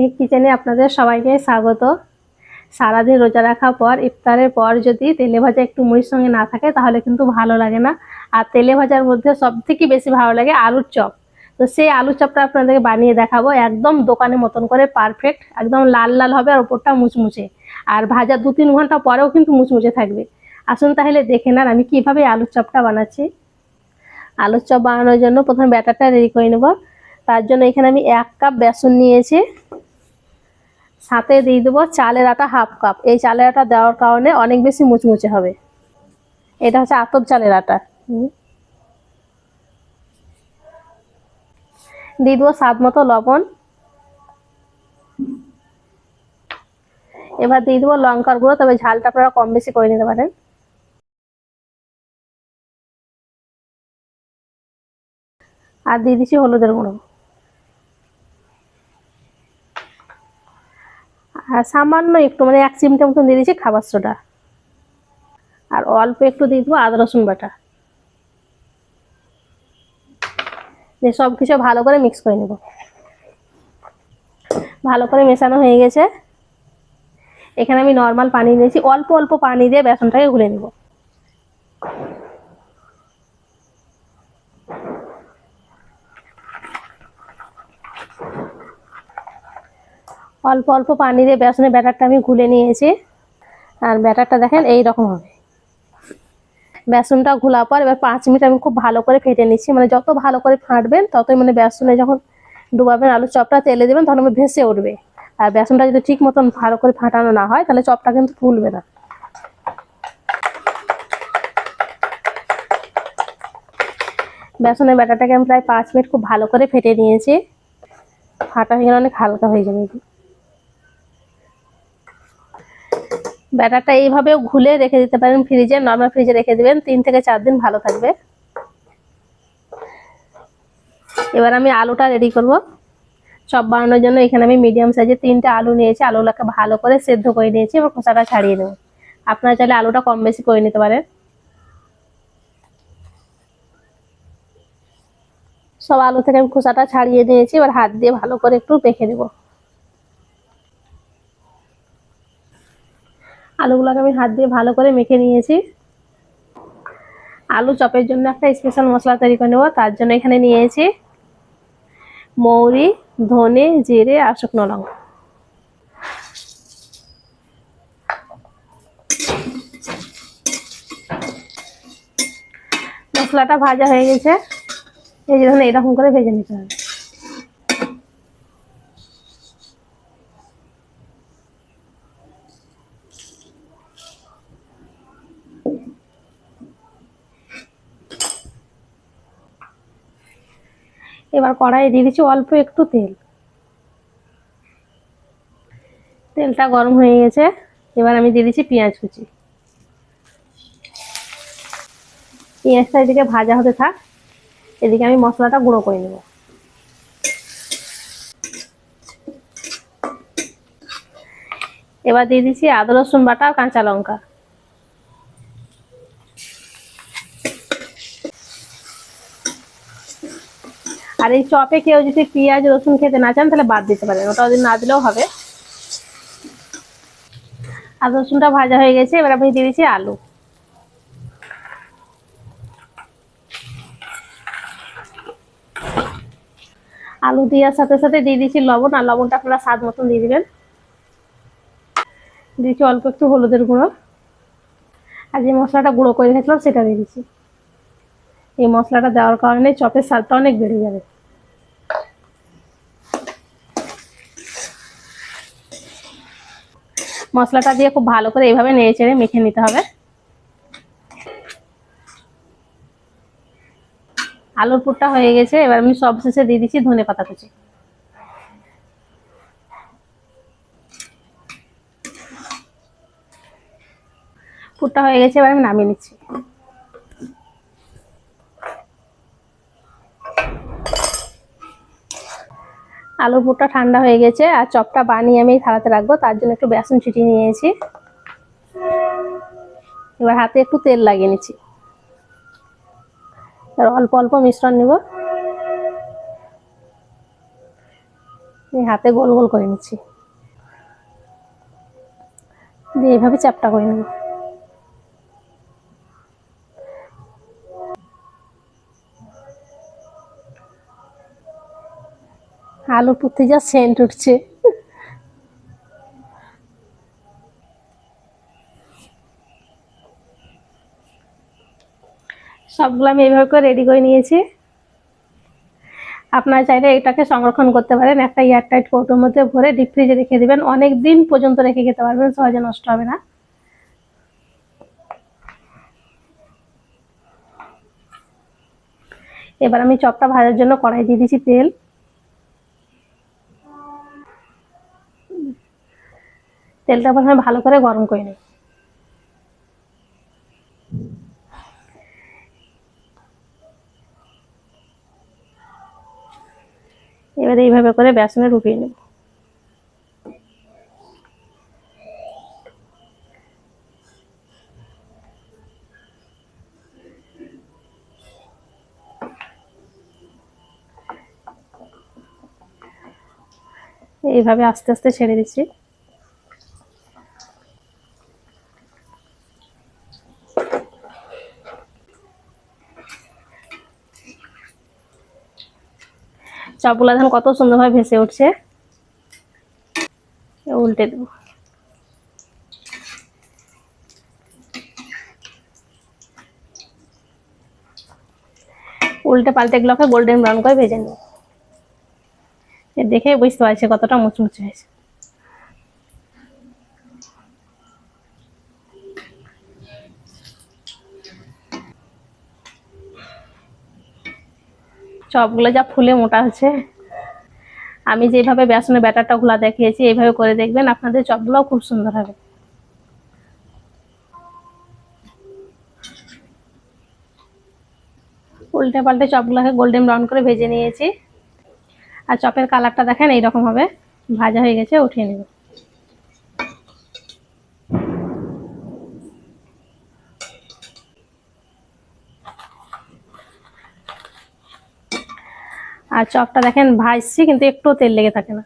মেহেক কিচেনে আপনাদের সবাইকে স্বাগত। সারাদিন রোজা রাখার পর, ইফতারের পর যদি তেলে ভাজা একটু মুড়ির সঙ্গে না থাকে, তাহলে কিন্তু ভালো লাগে না। আর তেলে ভাজার মধ্যে সব থেকে বেশি ভালো লাগে আলুর চপ। তো সেই আলুর চপটা আপনাদেরকে বানিয়ে দেখাবো। একদম দোকানের মতন করে পারফেক্ট একদম লাল লাল হবে আর ওপরটা মুচমুচে। আর ভাজা দু তিন ঘণ্টা পরেও কিন্তু মুচমুচে থাকবে। আসুন তাহলে দেখে নেন আমি কীভাবে আলুর চপটা বানাচ্ছি। আলুর চপ বানানোর জন্য প্রথমে ব্যাটারটা রেডি করে নেব। তার জন্য এখানে আমি এক কাপ বেসন নিয়েছি। সাথে দিয়ে দেবো চালের আটা হাফ কাপ। এই চালের আটা দেওয়ার কারণে অনেক বেশি মুচমুচে হবে। এটা হচ্ছে আতপ চালের আটা। দিয়ে দেবো স্বাদ মতো লবণ। এবার দিয়ে দেবো লঙ্কার গুঁড়ো, তবে ঝালটা আপনারা কম বেশি করে নিতে পারেন। আর দিয়ে দিচ্ছি হলুদের গুঁড়ো। আর সামান্য একটু মানে এক চিমটে মতন দিয়ে দিচ্ছি খাবার সোডা। আর অল্প একটু দিয়ে দেবো আদা, রসুন বাটা। দিয়ে সব কিছু ভালো করে মিক্স করে নেব। ভালো করে মেশানো হয়ে গেছে। এখানে আমি নর্মাল পানি নিয়েছি অল্প অল্প পানি দিয়ে বেসনটাকে গুলে নেব। অল্প অল্প পানি দিয়ে বেসনের ব্যাটারটা আমি গুলে নিয়েছি। আর ব্যাটারটা দেখেন, এই রকম হবে। বেসনটা ঘোলা পর এবার পাঁচ মিনিট আমি খুব ভালো করে ফেটে নিচ্ছি। মানে যত ভালো করে ফাটবেন, ততই মানে বেসনে যখন ডুবাবেন আলুর চপটা, তেলে দেবেন, তখন আমি ভেসে উঠবে। আর বেসনটা যদি ঠিক মতন ভালো করে ফাটানো না হয়, তাহলে চপটা কিন্তু ফুলবে না। বেসনের ব্যাটারটাকে আমি প্রায় পাঁচ মিনিট খুব ভালো করে ফেটে নিয়েছি। ফাটা হয়ে গেলে অনেক হালকা হয়ে যাবে। ব্যাটারটা এইভাবেও ঘুলে রেখে দিতে পারেন ফ্রিজে নর্মাল ফ্রিজে রেখে দেবেন। তিন থেকে চার দিন ভালো থাকবে। এবার আমি আলুটা রেডি করব। চপ বানানোর জন্য এখানে আমি মিডিয়াম সাইজের তিনটে আলু নিয়েছি। আলুগুলোকে ভালো করে সেদ্ধ করে নিয়েছি এবার খোসাটা ছাড়িয়ে নেব। আপনারা চাইলে আলুটা কম বেশি করে নিতে পারেন। সব আলু থেকে আমি খোসাটা ছাড়িয়ে নিয়েছি। এবার হাত দিয়ে ভালো করে একটু মেখে দেবো আলুগুলোকে আমি হাত দিয়ে ভালো করে মেখে নিয়েছি। আলু চপের জন্য একটা স্পেশাল মশলা তৈরি করে নেব, তার জন্য এখানে নিয়েছি মৌরি, ধনে, জিরে আর শুকনো লঙ্কা। মশলাটা ভাজা হয়ে গেছে। এই যে ধরুন এরকম করে ভেজে নিতে হবে। এবার কড়াইয়ে দিয়ে দিচ্ছি অল্প একটু তেল। তেলটা গরম হয়ে গেছে। এবার আমি দিয়ে দিচ্ছি পেঁয়াজ কুচি। পেঁয়াজটা এদিকে ভাজা হতে থাক। এদিকে আমি মশলাটা গুঁড়ো করে নেব। এবার দিয়ে দিচ্ছি আদা রসুন বাটা আর কাঁচা লঙ্কা। আর এই চপে কেউ যদি পেঁয়াজ, রসুন খেতে না চান, তাহলে বাদ দিতে পারেন। ওটা না দিলেও হবে। আর রসুনটা ভাজা হয়ে গেছে, এবার আমি দিয়ে দিচ্ছি আলু। আলু দেওয়ার সাথে সাথে দিয়ে দিচ্ছি লবণ, আর লবণটা আপনারা স্বাদ মতন দিয়ে দিবেন। দিয়েছি অল্প একটু হলুদের গুঁড়ো। আর যে মশলাটা গুঁড়ো করে রেখেছিলাম, সেটা দিয়ে দিচ্ছি। এই মশলাটা দেওয়ার কারণে চপের স্বাদটা অনেক বেড়ে যাবে। মশলাটা দিয়ে খুব ভালো করে এইভাবে নেড়ে চেড়ে মেখে নিতে হবে। আলুর পুরটা হয়ে গেছে, এবার আমি সব শেষে দিয়ে দিচ্ছি ধনে পাতা কুচি। পুরটা হয়ে গেছে, এবার আমি নামিয়ে নিচ্ছি। আলু পুরটা ঠান্ডা হয়ে গেছে আর চপটা বানিয়ে আমি থালাতে রাখব, তার জন্য একটু বেসন ছিটিয়ে নিয়েছি। এবার হাতে একটু তেল লাগিয়ে নিচ্ছি। আর অল্প অল্প মিশ্রণ নিব। হাতে গোল গোল করে নিচ্ছি। দিয়ে এইভাবে চ্যাপটা করে নেব। আলুর পুঁতে যা সেন্ট উঠছে। সবগুলো আমি এইভাবে করে রেডি করে নিয়েছি। আপনারা চাইলে এটাকে সংরক্ষণ করতে পারেন, একটা এয়ারটাইট কৌটোর মধ্যে ভরে ডিপ ফ্রিজে রেখে দেবেন। অনেক দিন পর্যন্ত রেখে খেতে পারবেন, সহজে নষ্ট হবে না। এবার আমি চপটা ভাজার জন্য কড়াই দিয়ে দিয়েছি তেল। তেলটা প্রথমে ভালো করে গরম করে নিই এবারে এইভাবে করে বেসনে ডুবিয়ে নেব। এইভাবে আস্তে আস্তে ছেড়ে দিচ্ছি। চপগুলা ধান কত সুন্দরভাবে ভেসে উঠছে? উল্টে দেব। উল্টে পাল্টে গোল্ডেন ব্রাউন করে ভেজে নেব। দেখে বুঝতে পারছি কতটা মুচমুচে হয়েছে। চপগুলো যা ফুলে মোটা হচ্ছে। আমি যেভাবে বেসনের ব্যাটারটা গুলা দেখিয়েছি এইভাবে করে দেখবেন আপনাদের চপগুলোও খুব সুন্দর হবে। উল্টে পাল্টে চপগুলোকে গোল্ডেন ব্রাউন করে ভেজে নিয়েছি। আর চপের কালারটা দেখেন, এইরকম হবে। ভাজা হয়ে গেছে, উঠিয়ে নেব। আর চপটা দেখেন ভাজছি, কিন্তু একটু তেল লেগে থাকে না।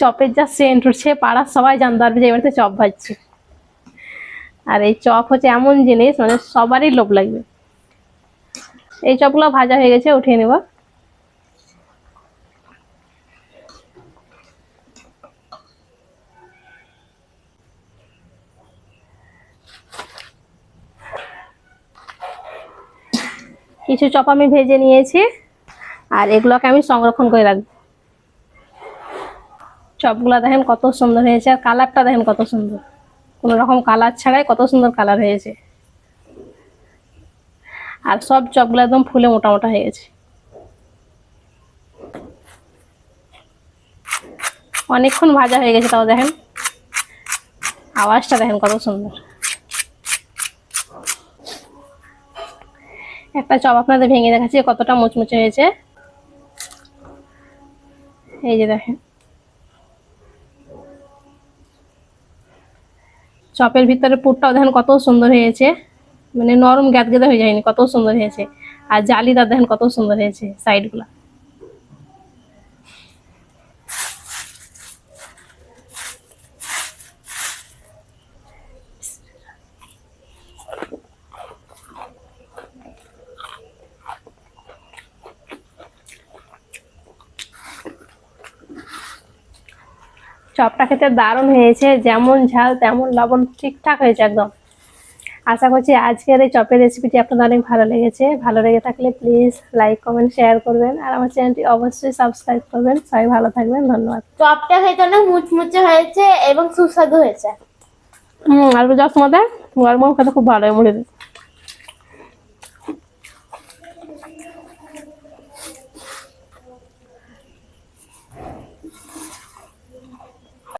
চপের যা সেন্ট উঠছে, পাড়ার সবাই জানতে পারবে যে এবারে চপ ভাজছে। আর এই চপ হচ্ছে এমন জিনিস মানে সবারই লোভ লাগবে। এই চপগুলো ভাজা হয়ে গেছে, উঠিয়ে নেব। কিছু চপ আমি ভেজে নিয়েছি আর এগুলোকে আমি সংরক্ষণ করে রাখব। চপগুলো দেখেন কত সুন্দর হয়েছে আর কালারটা দেখেন কত সুন্দর। কোনো রকম কালার ছাড়াই কত সুন্দর কালার হয়েছে। আর সব চপগুলো একদম ফুলে মোটা মোটা হয়ে গেছে। অনেকক্ষণ ভাজা হয়ে গেছে তাও দেখেন। আওয়াজটা দেখেন কত সুন্দর। একটা চপ আপনাদের ভেঙে দেখাচ্ছি কতটা মুচমুচে হয়েছে। এই যে দেখেন। চপের ভিতরে পুরটাও দেখেন কত সুন্দর হয়েছে। মানে নরম গ্যাদ গেদা হয়ে যায়নি, কত সুন্দর হয়েছে। আর জালিদার দেখেন কত সুন্দর হয়েছে সাইডগুলো চপটা খেতে দারুণ হয়েছে যেমন ঝাল তেমন লবণ ঠিকঠাক হয়েছে একদম। আশা করছি আজকের এই চপের রেসিপিটি আপনাদের অনেক ভালো লেগেছে। ভালো লেগে থাকলে প্লিজ লাইক কমেন্ট শেয়ার করবেন। আর আমার চ্যানেলটি অবশ্যই সাবস্ক্রাইব করবেন। সবাই ভালো থাকবেন। ধন্যবাদ। চপটা খেতে অনেক মুচমুচে হয়েছে এবং সুস্বাদু হয়েছে। হুম আর মধ্যে গরম গরম খেতে খুব ভালো হয় মুড়ি।